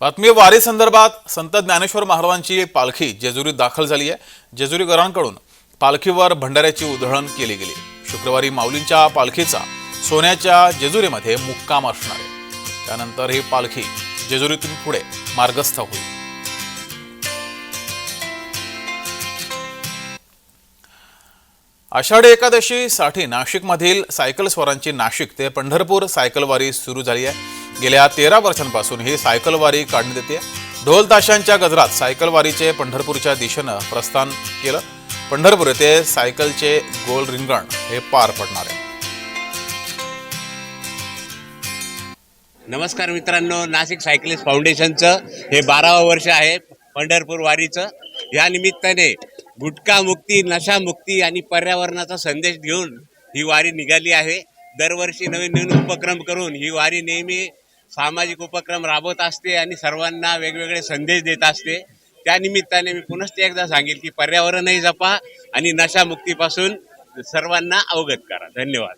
बातमी वारी संदर्भात संत ज्ञानेश्वर महाराजांची पालखी जेजुरीत दाखल झाली आहे. जेजुरीकरांकडून पालखीवर भंडाऱ्याची उधळण केली गेली. शुक्रवारी माऊलींच्या पालखीचा सोन्याच्या जेजुरीमध्ये मुक्काम असणार आहे. त्यानंतर ही पालखी जेजुरीतून पुढे मार्गस्थ होईल. आषाढी एकादशीसाठी नाशिकमधील सायकल स्वरांची नाशिक ते पंढरपूर सायकलवारी सुरू झाली आहे. गेल्या तेरा वर्षांपासून ही सायकलवारी काढण्यात येते. ढोल ताशांच्या गजरात सायकलवारीचे पंढरपूरच्या दिशेनं प्रस्थान केलं. पंढरपूर येथे सायकलचे गोल रिंगण हे पार पडणार आहे. नमस्कार मित्रांनो नाशिक सायकलिस्ट फाउंडेशनचं हे बारावं वर्ष आहे पंढरपूर वारीचं. या निमित्ताने गुटखा मुक्ती नशा मुक्ती आणि पर्यावरणाचा संदेश घेऊन ही वारी निघाली आहे. दरवर्षी नवीन नवीन उपक्रम करून ही वारी नेहमी सामाजिक उपक्रम राबवत असते आणि सर्वांना वेगवेगळे संदेश देत असते. त्या निमित्ताने मी पुनश्च एकदा सांगेल की पर्यावरणही जपा आणि नशामुक्तीपासून सर्वांना अवगत करा. धन्यवाद.